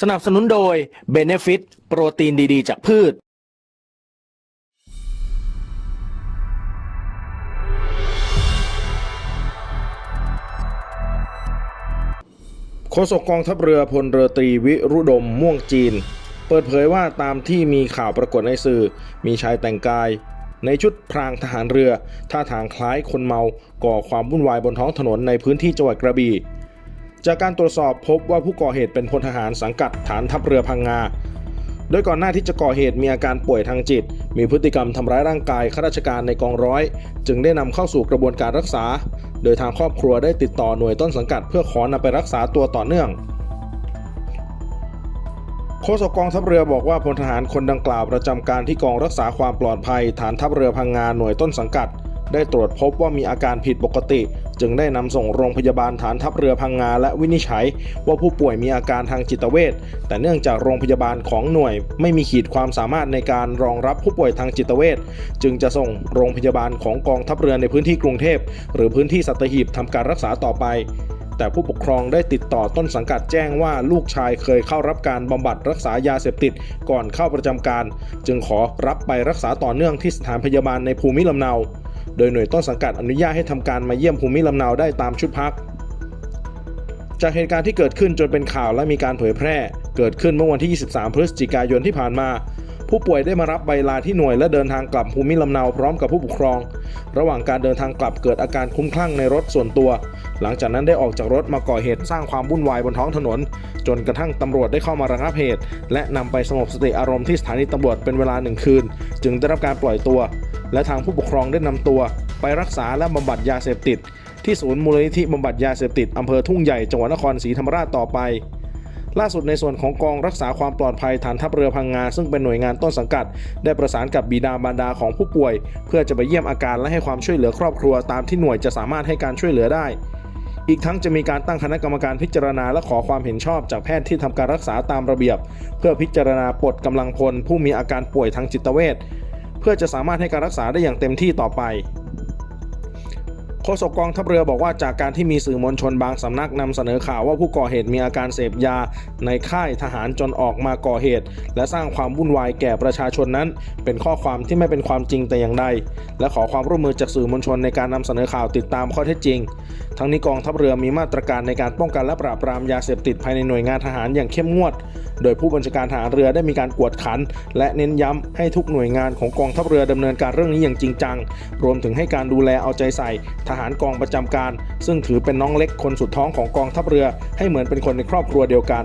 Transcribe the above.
สนับสนุนโดย Benefit โปรตีนดีๆ จากพืช โฆษกกองทัพเรือพลเรือตรีวิรุดมม่วงจีน เปิดเผยว่าตามที่มีข่าวปรากฏในสื่อ มีชายแต่งกาย ในชุดพรางทหารเรือ ท่าทางคล้ายคนเมา ก่อความวุ่นวายบนท้องถนนในพื้นที่จังหวัดกระบี่ จากการตรวจสอบพบว่าผู้ก่อเหตุเป็นพลทหารสังกัดฐานทัพเรือพังงา โดยก่อนหน้าที่จะก่อเหตุมีอาการป่วยทางจิต มีพฤติกรรมทำร้ายร่างกายข้าราชการในกองร้อย จึงได้นำเข้าสู่กระบวนการรักษา โดยทางครอบครัวได้ติดต่อหน่วยต้นสังกัดเพื่อขอนำไปรักษาตัวต่อเนื่องโฆษกกองทัพเรือบอกว่าพลทหารคนดังกล่าวประจำการที่กองรักษาความปลอดภัย ฐานทัพเรือพังงาหน่วยต้นสังกัด ได้ตรวจพบว่ามีอาการผิดปกติ จึงได้นำส่งโรงพยาบาลฐานทัพเรือพังงาและวินิจฉัย ว่าผู้ป่วยมีอาการทางจิตเวชแต่เนื่องจากโรงพยาบาลของหน่วย ไม่มีขีดความสามารถในการรองรับผู้ป่วยทางจิตเวชจึงจะส่งโรงพยาบาลของกองทัพเรือในพื้นที่กรุงเทพ หรือพื้นที่สัตหีบทำการรักษาต่อไปแต่ผู้ปกครองได้ติดต่อต้นสังกัดแจ้งว่าลูกชายเคยเข้ารับการบำบัดรักษายาเสพติดก่อนเข้าประจำการ จึงขอรับไปรักษาต่อเนื่องที่สถานพยาบาลในภูมิลำเนา โดยหน่วยต้นสังกัดอนุญาตให้ทำการมาเยี่ยมภูมิลำเนาได้ตามชุดพัก จากเหตุการณ์ที่เกิดขึ้นจนเป็นข่าวและมีการเผยแพร่ เกิดขึ้นเมื่อวันที่ 23 พฤศจิกายนที่ผ่านมา ผู้ป่วยได้มารับใบลาที่หน่วยและเดินทางกลับภูมิลำเนาพร้อมกับผู้ปกครอง ระหว่างการเดินทางกลับเกิดอาการคุ้มคลั่งในรถส่วนตัว หลังจากนั้นได้ออกจากรถมาก่อเหตุสร้างความวุ่นวายบนท้องถนน จนกระทั่งตำรวจได้เข้ามาระงับเหตุ และนำไปสงบสติอารมณ์ที่สถานีตำรวจเป็นเวลาหนึ่งคืน จึงได้รับการปล่อยตัว และทางผู้ปกครองได้นำตัว ไปรักษาและบำบัดยาเสพติด ที่ศูนย์มูลนิธิบำบัดยาเสพติดอำเภอทุ่งใหญ่จังหวัดนครศรีธรรมราชต่อไป ล่าสุดในส่วนของกองรักษาความปลอดภัยฐานทัพเรือพังงา ซึ่งเป็นหน่วยงานต้นสังกัด ได้ประสานกับบิดามารดาของผู้ป่วย เพื่อจะไปเยี่ยมอาการและให้ความช่วยเหลือครอบครัวตามที่หน่วยจะสามารถให้การช่วยเหลือได้อีกทั้งจะมีการตั้งคณะกรรมการพิจารณาและขอความเห็นชอบจากแพทย์ที่ทำการรักษาตามระเบียบ เพื่อพิจารณาปลดกำลังพลผู้มีอาการป่วยทางจิตเวช เพื่อจะสามารถให้การรักษาได้อย่างเต็มที่ต่อไป โฆษกกองทัพเรือบอกว่าจากการที่มีสื่อมวลชนบางสำนักนำเสนอข่าวว่าผู้ก่อเหตุมีอาการเสพยาในค่ายทหารจนออกมาก่อเหตุ และสร้างความวุ่นวายแก่ประชาชนนั้น เป็นข้อความที่ไม่เป็นความจริงแต่อย่างใด และขอความร่วมมือจากสื่อมวลชนในการนำเสนอข่าวติดตามข้อเท็จจริง ทั้งนี้กองทัพเรือมีมาตรการในการป้องกันและปราบปรามยาเสพติดภายในหน่วยงานทหารอย่างเข้มงวด โดยผู้บัญชาการทหารเรือได้มีการกวดขัน และเน้นย้ำให้ทุกหน่วยงานของกองทัพเรือดำเนินการเรื่องนี้อย่างจริงจัง รวมถึงให้การดูแลเอาใจใส่ทหารกองประจำการ ซึ่งถือเป็นน้องเล็กคนสุดท้องของกองทัพเรือให้เหมือนเป็นคนในครอบครัวเดียวกัน